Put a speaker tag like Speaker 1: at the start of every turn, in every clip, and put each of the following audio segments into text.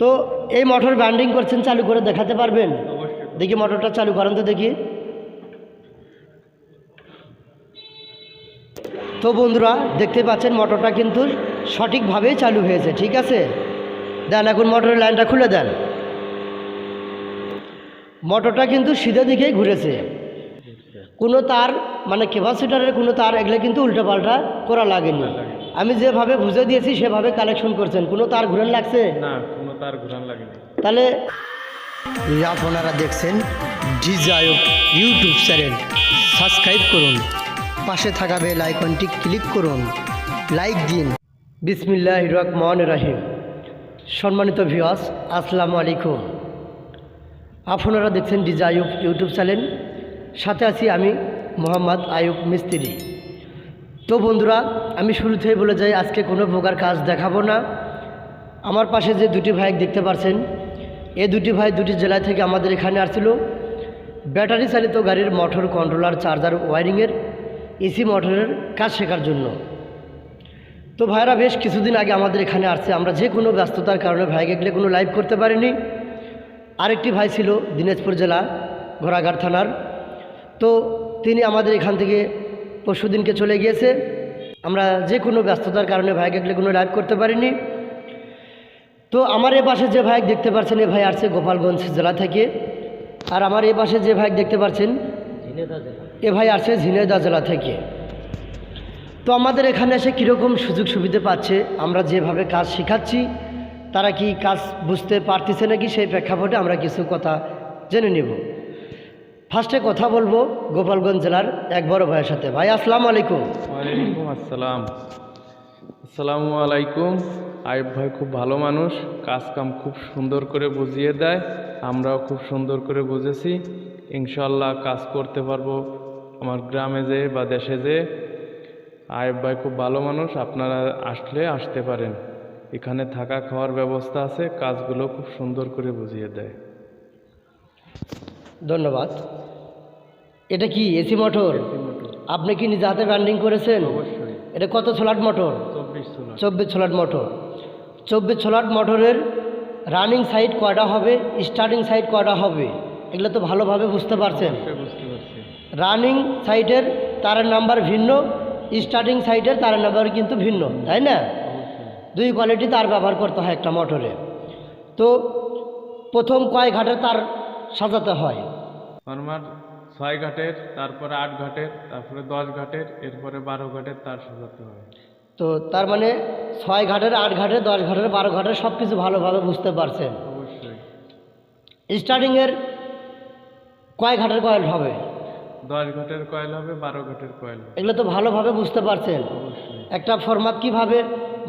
Speaker 1: তো এই motor banding করছেন চালু করে দেখাতে পারবেন? দেখি মোটরটা চালু করেন তো দেখি। তো বন্ধুরা দেখতে পাচ্ছেন মোটরটা কিন্তু সঠিকভাবেই চালু হয়েছে ঠিক আছে? দেন এখন মোটরের লাইনটা খুলে দেন। মোটরটা কিন্তু সিধে দিকেই ঘুরেছে। কোনো তার মানে ক্যাপাসিটারের কোনো তার এগুলো কিন্তু উল্টোপাল্টা করা লাগেনি। আমি যেভাবে বুঝে দিয়েছি সেভাবে কালেকশন করছেন। কোনো তার ঘুরেন লাগছে?
Speaker 2: না তার ঘুরান লাগেনি।
Speaker 1: তাহলে আপনারা দেখছেন ডিজায়ক ইউটিউব চ্যানেল। সাবস্ক্রাইব করুন। পাশে থাকা বেল আইকনটি ক্লিক করুন। লাইক দিন। বিসমিল্লাহ রহমান রাহিম। সম্মানিত ভিওয়াস আসসালামু আলাইকুম। আপনারা দেখছেন ডিজায়ুব ইউটিউব চ্যানেল। সাথে আছি আমি মোহাম্মদ আয়ুব মিস্ত্রি। তো বন্ধুরা আমি শুরুতেই বলে যাই আজকে কোনো প্রকার কাজ দেখাবো না। আমার পাশে যে দুটি ভাই দেখতে পারছেন এই দুটি ভাই দুটি জেলা থেকে আমাদের এখানে আসছিল। ব্যাটারি চালিত গাড়ির মোটর কন্ট্রোলার চার্জার ওয়ারিংয়ের এসি মোটরের কাজ শেখার জন্য। তো ভাইরা বেশ কিছুদিন আগে আমাদের এখানে আসছে। আমরা যে কোনো ব্যস্ততার কারণে ভাইকে গেলে কোনো লাইভ করতে পারিনি। আরেকটি ভাই ছিল দিনাজপুর জেলা, ঘোড়াঘাট থানার। তো তিনি আমাদের এখান থেকে পরশুদিনকে চলে গিয়েছে। আমরা যে কোনো ব্যস্ততার কারণে ভাইকে গেলে কোনো লাইভ করতে পারিনি। তো আমার এ পাশে যে ভাই দেখতে পাচ্ছেন এ ভাই আসছে গোপালগঞ্জ জেলা থেকে। আর আমার এ পাশে যে ভাই দেখতে পাচ্ছেন এ ভাই আসছে ঝিনাইদহ জেলা থেকে। তো আমাদের এখানে এসে কীরকম সুযোগ সুবিধা পাচ্ছে, আমরা যেভাবে কাজ শেখাচ্ছি, তারা কি কাজ বুঝতে পারতেছে নাকি সেই প্রেক্ষাপটে আমরা কিছু কথা জেনে নেব। ফার্স্টে কথা বলব গোপালগঞ্জ জেলার এক বড় ভাইয়ের সাথে। ভাই, আসসালামু আলাইকুম।
Speaker 2: আসসালাম। আসসালামু আলাইকুম। আইব ভাই খুব ভালো মানুষ কাজ কাম খুব সুন্দর করে বুঝিয়ে দেয় আমরাও খুব সুন্দর করে বুঝেছি। ইনশাল্লাহ কাজ করতে পারব আমার গ্রামে যে বা দেশে যে। আইব ভাই খুব ভালো মানুষ আপনারা আসলে আসতে পারেন। এখানে থাকা খাওয়ার ব্যবস্থা আছে কাজগুলো খুব সুন্দর করে বুঝিয়ে দেয়।
Speaker 1: ধন্যবাদ। এটা কি এসি মোটর? আপনি কি নিজে হাতে ব্যান্ডিং করেছেন?
Speaker 2: অবশ্যই।
Speaker 1: এটা কত সোলাট মোটর?
Speaker 2: চব্বিশ
Speaker 1: সোলাট মোটর। চব্বিশ সোলাট মোটরের রানিং সাইড কয়টা হবে? স্টার্টিং সাইড কয়টা হবে? এগুলো তো ভালোভাবে বুঝতে পারছেন। রানিং সাইডের তারের নাম্বার ভিন্ন স্টার্টিং সাইডের তারের নাম্বার কিন্তু ভিন্ন তাই না? দুই কোয়ালিটি তার ব্যবহার করতে হয় একটা মোটরে। তো প্রথম কয় ঘাটের তার সাজাতে হয়?
Speaker 2: আমার ছয় ঘাটের তারপরে আট ঘাটের তারপরে দশ ঘাটের এরপরে বারো ঘাটের তার সাজাতে হয়।
Speaker 1: তো তার মানে ছয় ঘাটের আট ঘাটের দশ ঘাটের বারো ঘাটের সব কিছু ভালোভাবে বুঝতে পারছেন।
Speaker 2: অবশ্যই।
Speaker 1: স্টার্টিংয়ের কয় ঘাটের কয়েল হবে?
Speaker 2: দশ ঘাটের কয়েল হবে বারো ঘাটের কয়েল
Speaker 1: এগুলো তো ভালোভাবে বুঝতে পারছেন। একটা ফরমাত কীভাবে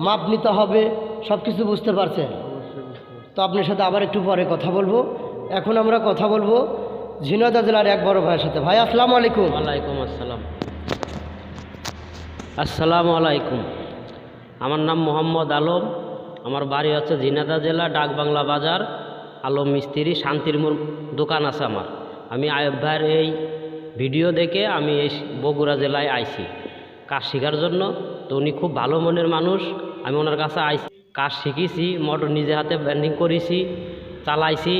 Speaker 1: মাপ নিতে হবে সব কিছু বুঝতে পারছেন তো আপনার সাথে আবার একটু পরে কথা বলব। এখন আমরা কথা বলব ঝিনাইদহ জেলার এক বড় ভাইয়ের সাথে। ভাই আসসালামু আলাইকুম।
Speaker 3: ওয়ালাইকুম আসসালাম। আসসালামু আলাইকুম। আমার নাম মোহাম্মদ আলম। আমার বাড়ি হচ্ছে ঝিনাদা জেলা, ডাকবাংলা বাজার। আলম মিস্ত্রি, শান্তির দোকান আছে আমার। আমি আয়ব ভাইয়ের এই ভিডিও দেখে আমি এই বগুড়া জেলায় আইছি। কাজ শেখার জন্য তো উনি খুব ভালো মনের মানুষ, আমি ওনার কাছে আইছি। কাজ শিখেছি, মোটর নিজে হাতে ব্যান্ডিং করেছি, চালাইছি,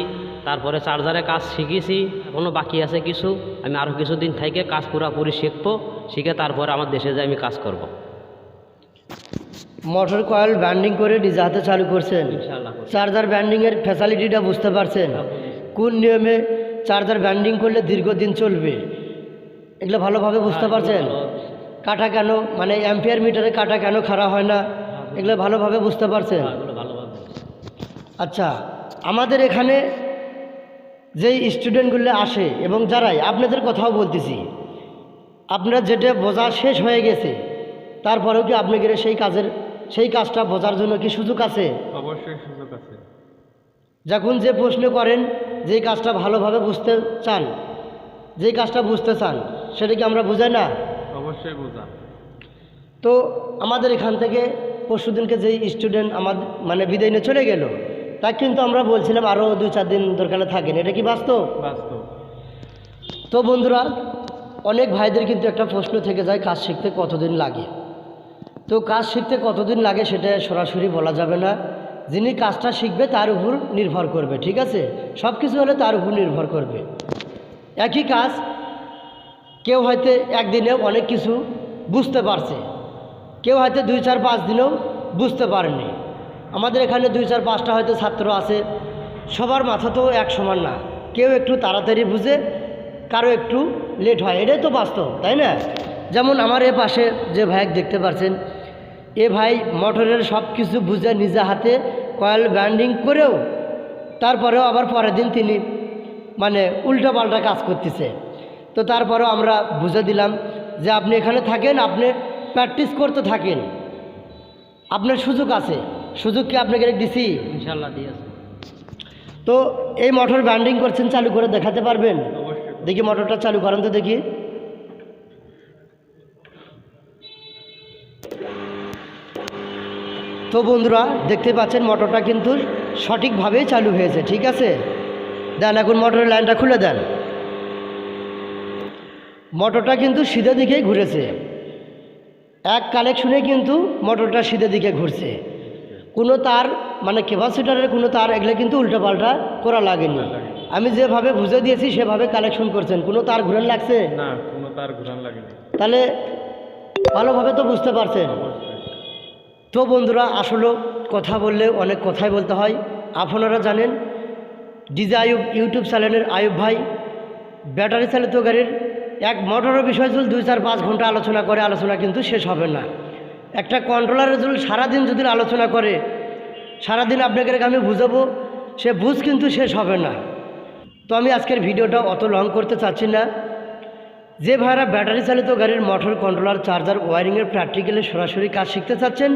Speaker 3: তারপরে চার্জারে কাজ শিখেছি এখনও বাকি আছে কিছু। আমি আরও কিছুদিন থেকে কাজ পুরাপুরি শিখব, শিখে তারপরে আমার দেশে যাই আমি কাজ করব।
Speaker 1: মোটর কয়েল ব্যান্ডিং করে নিজে হাতে চালু করছেন। চার্জার ব্যান্ডিংয়ের ফ্যাসিলিটিটা বুঝতে পারছেন। কোন নিয়মে চার্জার ব্যান্ডিং করলে দীর্ঘদিন চলবে? এগুলো ভালোভাবে বুঝতে পারছেন? কাটা কেন? মানে অ্যাম্পিয়ার মিটারে কাটা কেন খারাপ হয় না? এগুলো ভালোভাবে বুঝতে পারছেন? আচ্ছা আমাদের এখানে যেই স্টুডেন্টগুলো আসে এবং যারাই আপনাদের কথাও বলতেছি। আপনারা যেটা বোঝা শেষ হয়ে গেছে তারপরেও কি আপনাদের সেই কাজের সেই কাজটা বোঝার জন্য কি সুযোগ আছে?
Speaker 2: অবশ্যই সুযোগ আছে।
Speaker 1: যখন যে প্রশ্ন করেন যেই কাজটা ভালোভাবে বুঝতে চান যেই কাজটা বুঝতে চান সেটা কি আমরা বুঝাই না?
Speaker 2: অবশ্যই বোঝা
Speaker 1: তো আমাদের এখান থেকে পরশুদিনকে যেই স্টুডেন্ট আমাদের মানে বিদায় নিয়ে চলে গেল তা কিন্তু আমরা বলছিলাম আরও দু চার দিন দরকারে থাকেন। এটা কি বাস্তব?
Speaker 2: বাস্তব।
Speaker 1: তো বন্ধুরা অনেক ভাইদের কিন্তু একটা প্রশ্ন থেকে যায় কাজ শিখতে কতদিন লাগে? তো কাজ শিখতে কতদিন লাগে সেটা সরাসরি বলা যাবে না। যিনি কাজটা শিখবে তার উপর নির্ভর করবে, ঠিক আছে? সব কিছু হলে তার উপর নির্ভর করবে। একই কাজ, কেউ হয়তো একদিনেও অনেক কিছু বুঝতে পারছে। কেউ হয়তো দুই চার পাঁচ দিনেও বুঝতে পারেনি। আমাদের এখানে দুই চার পাঁচটা হয়তো ছাত্র আছে। সবার মাথা তো এক সমান না। কেউ একটু তাড়াতাড়ি বুঝে, কারও একটু লেট হয়। এটাই তো বাস্তব, তাই না? যেমন আমার এ পাশে যে ভাইক দেখতে পাচ্ছেন এ ভাই মোটরের সব কিছু বুঝে নিজে হাতে কয়েল ব্যান্ডিং করেও তারপরেও আবার পরের দিন তিনি মানে উল্টা পাল্টা কাজ করতেছে। তো তারপরেও আমরা বুঝে দিলাম যে আপনি এখানে থাকেন আপনি প্র্যাকটিস করতে থাকেন। আপনার সুযোগ আছে। সুযোগ কি আপনাকে দিছি?
Speaker 3: ইনশাল্লাহ দিয়েছে
Speaker 1: তো এই মোটর ব্যান্ডিং করছেন চালু করে দেখাতে পারবেন? দেখি মোটরটা চালু করেন তো দেখি। তো বন্ধুরা দেখতে পাচ্ছেন মোটরটা কিন্তু সঠিকভাবেই চালু হয়েছে ঠিক আছে? দেন এখন মোটরের লাইনটা খুলে দেন। মোটরটা কিন্তু সিধে দিকেই ঘুরেছে। এক কানেকশনে কিন্তু মোটরটা সিধে দিকে ঘুরছে। কোনো তার মানে ক্যাপাসিটারের কোনো তার এগুলো কিন্তু উল্টোপাল্টা করা লাগেনি। আমি যেভাবে বুঝে দিয়েছি সেভাবে কালেকশন করছেন। কোনো তার ঘুরেন লাগছে?
Speaker 2: না কোনো তার ঘুরান লাগেনি।
Speaker 1: তাহলে ভালোভাবে তো বুঝতে পারছেন। তো বন্ধুরা, আসলে কথা বললে অনেক কথাই বলতে হয়। আপনারা জানেন, ডিজে আয়ুব ইউটিউব চ্যানেলের আয়ুব ভাই, ব্যাটারি চালিত গাড়ির এক মোটরের বিষয় যদি দুই চার পাঁচ ঘণ্টা আলোচনা করে, আলোচনা কিন্তু শেষ হবে না। একটা কন্ট্রোলারের যদি সারাদিন যদি আলোচনা করে, সারাদিন আপনাকে আমি বুঝাবো, সে বুঝ কিন্তু শেষ হবে না। তো আমি আজকের ভিডিওটা অত লং করতে চাচ্ছি না। যে ভাইরা ব্যাটারি চালিত গাড়ির মোটর কন্ট্রোলার চার্জার ওয়ারিংয়ের প্র্যাকটিক্যালে সরাসরি কাজ শিখতে চাচ্ছেন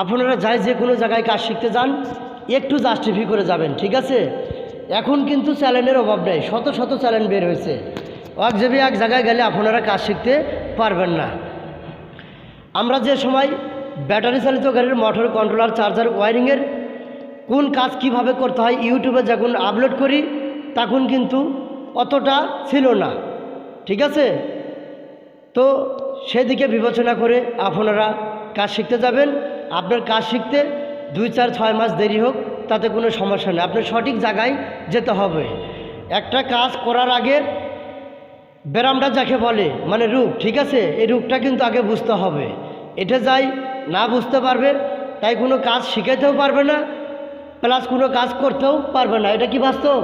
Speaker 1: আপনারা যাই যে কোনো জায়গায় কাজ শিখতে যান, একটু জাস্টিফি করে যাবেন, ঠিক আছে? এখন কিন্তু চ্যালেঞ্জের অভাব নেই, শত শত চ্যালেঞ্জ বের হয়েছে। এক যাবি এক জায়গায় গেলে আপনারা কাজ শিখতে পারবেন না। আমরা যে সময় ব্যাটারি চালিত গাড়ির মোটর কন্ট্রোলার চার্জার ওয়ারিংয়ের কোন কাজ কীভাবে করতে হয় ইউটিউবে যখন আপলোড করি, তখন কিন্তু অতটা ছিল না, ঠিক আছে? তো সেদিকে বিবেচনা করে আপনারা কাজ শিখতে যাবেন। আপনার কাজ শিখতে দুই চার ছয় মাস দেরি হোক তাতে কোনো সমস্যা নেই। আপনার সঠিক জায়গায় যেতে হবে। একটা কাজ করার আগে ব্যারামটা যাকে বলে মানে রূপ ঠিক আছে? এই রূপটা কিন্তু আগে বুঝতে হবে। এটা যাই না বুঝতে পারবে তাই কোনো কাজ শিখাতেও পারবে না প্লাস কোনো কাজ করতেও পারবে না। এটা কি বাস্তব?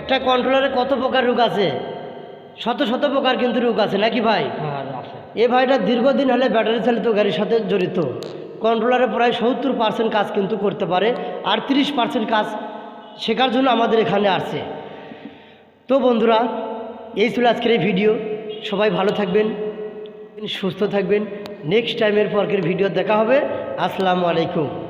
Speaker 1: একটা কন্ট্রোলারে কত প্রকার রোগ আছে? শত শত প্রকার কিন্তু রোগ আছে নাকি ভাই?
Speaker 3: হ্যাঁ
Speaker 1: এ ভাইটা দীর্ঘদিন হলে ব্যাটারি চালিত গাড়ির সাথে জড়িত। কন্ট্রোলারে প্রায় সত্তর পার্সেন্ট কাজ কিন্তু করতে পারে আর তিরিশ পার্সেন্ট কাজ শেখার জন্য আমাদের এখানে আসছে। তো বন্ধুরা, এই ছিল আজকের এই ভিডিও সবাই ভালো থাকবেন, সুস্থ থাকবেন। নেক্সট টাইমের পরকের ভিডিও দেখা হবে। আসসালামু আলাইকুম।